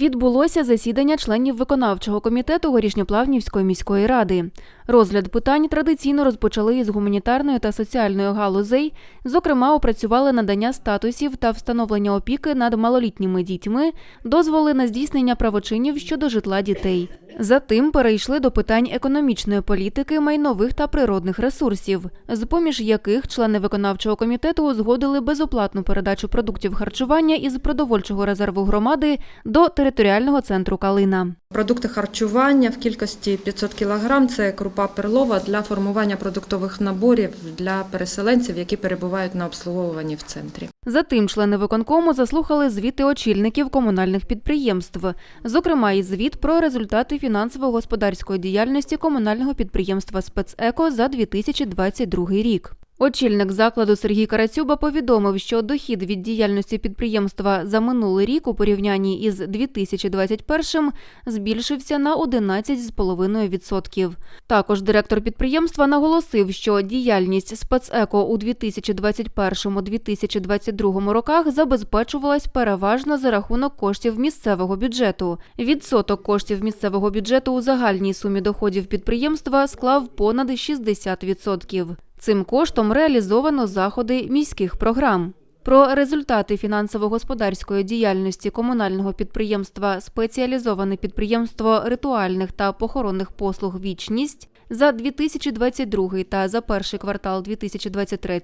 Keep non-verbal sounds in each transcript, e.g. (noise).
Відбулося засідання членів виконавчого комітету Горішньоплавнівської міської ради. Розгляд питань традиційно розпочали із гуманітарної та соціальної галузей. Зокрема, опрацювали надання статусів та встановлення опіки над малолітніми дітьми, дозволи на здійснення правочинів щодо житла дітей. Затим перейшли до питань економічної політики, майнових та природних ресурсів, з поміж яких члени виконавчого комітету узгодили безоплатну передачу продуктів харчування із продовольчого резерву громади до територіального центру Калина. Продукти харчування в кількості 500 кг – це крупа перлова для формування продуктових наборів для переселенців, які перебувають на обслуговуванні в центрі. Затим члени виконкому заслухали звіти очільників комунальних підприємств, зокрема і звіт про результати фінансово-господарської діяльності комунального підприємства «Спецеко» за 2022 рік. Очільник закладу Сергій Карацюба повідомив, що дохід від діяльності підприємства за минулий рік у порівнянні із 2021 збільшився на 11,5%. Також директор підприємства наголосив, що діяльність спецеко у 2021-2022 роках забезпечувалась переважно за рахунок коштів місцевого бюджету. Відсоток коштів місцевого бюджету у загальній сумі доходів підприємства склав понад 60%. Цим коштом реалізовано заходи міських програм. Про результати фінансово-господарської діяльності комунального підприємства Спеціалізоване підприємство ритуальних та похоронних послуг Вічність за 2022 та за перший квартал 2023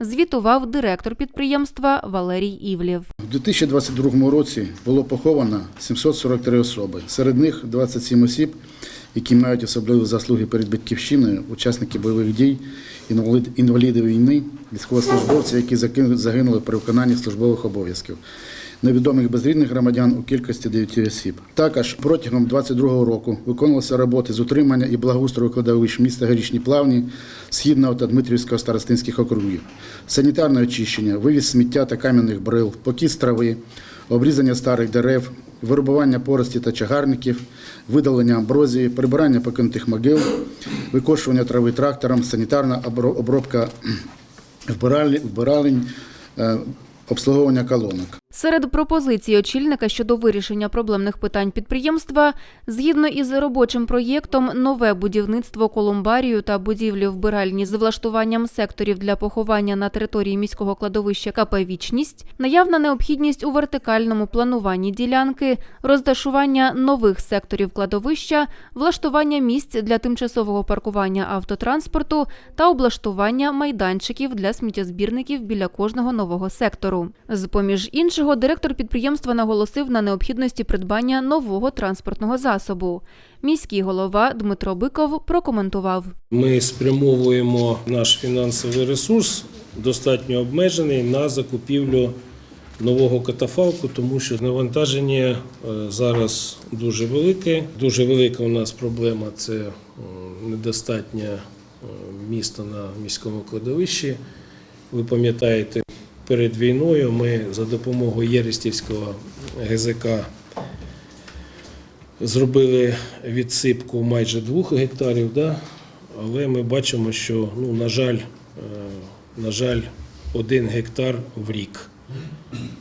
звітував директор підприємства Валерій Івлєв. У 2022 році було поховано 743 особи. Серед них 27 осіб, які мають особливі заслуги перед батьківщиною, учасники бойових дій, інвалід- інваліди війни, військовослужбовці, які загинули при виконанні службових обов'язків. Невідомих безрідних громадян у кількості 9 осіб. Також протягом 2022 року виконувалися роботи з утримання і благоустрою кладовищ міста Горішні Плавні, Східного та Дмитрівського старостинських округів, санітарне очищення, вивіз сміття та кам'яних брил, покіс трави, обрізання старих дерев, вирубування порості та чагарників, видалення амброзії, прибирання покинутих могил, викошування трави трактором, санітарна обробка (clears throat) вбиралень, е, обслуговування колонок. Серед пропозицій очільника щодо вирішення проблемних питань підприємства, згідно із робочим проєктом, нове будівництво колумбарію та будівлі вбиральні з влаштуванням секторів для поховання на території міського кладовища КП «Вічність», наявна необхідність у вертикальному плануванні ділянки, розташування нових секторів кладовища, влаштування місць для тимчасового паркування автотранспорту та облаштування майданчиків для сміттєзбірників біля кожного нового сектору. З поміж іншого, директор підприємства наголосив на необхідності придбання нового транспортного засобу. Міський голова Дмитро Биков прокоментував. Ми спрямовуємо наш фінансовий ресурс, достатньо обмежений, на закупівлю нового катафалку, тому що навантаження е, зараз дуже велике. Дуже велика у нас проблема це недостатнє е, місто на міському кладовищі. Ви пам'ятаєте, перед війною ми за допомогою Єрестівського ГЗК зробили відсипку майже двох гектарів, да? але ми бачимо, що, ну, на жаль, е, на жаль, один гектар в рік.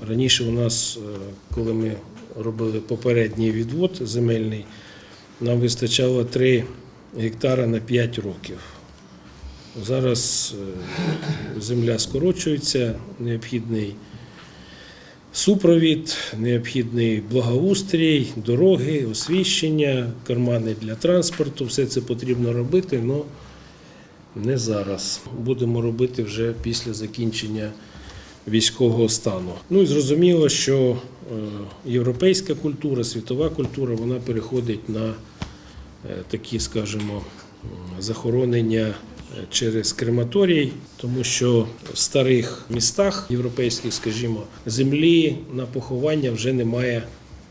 Раніше у нас, е, коли ми робили попередній відвод земельний, нам вистачало 3 гектара на 5 років. Зараз е, земля скорочується, необхідний супровід, необхідний благоустрій, дороги, освіщення, кармани для транспорту. Все це потрібно робити, але не зараз. Будемо робити вже після закінчення військового стану. Ну і зрозуміло, що е, європейська культура, світова культура, вона переходить на е, такі, скажімо, захоронення через крематорій, тому що в старих містах європейських, скажімо, землі на поховання вже немає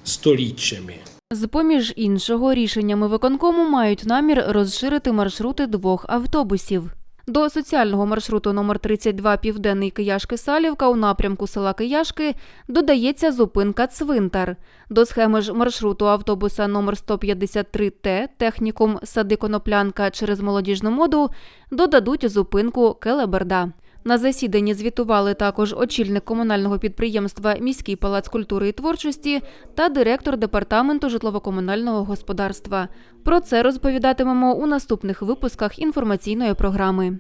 століттями. З поміж іншого, рішеннями виконкому мають намір розширити маршрути двох автобусів. До соціального маршруту номер 32 Південний Кияшки-Салівка у напрямку села Кияшки додається зупинка Цвинтар. До схеми ж маршруту автобуса номер 153Т технікум Сади Коноплянка через молодіжну моду додадуть зупинку Келеберда. На засіданні звітували також очільник комунального підприємства Міський палац культури і творчості та директор департаменту житлово-комунального господарства. Про це розповідатимемо у наступних випусках інформаційної програми.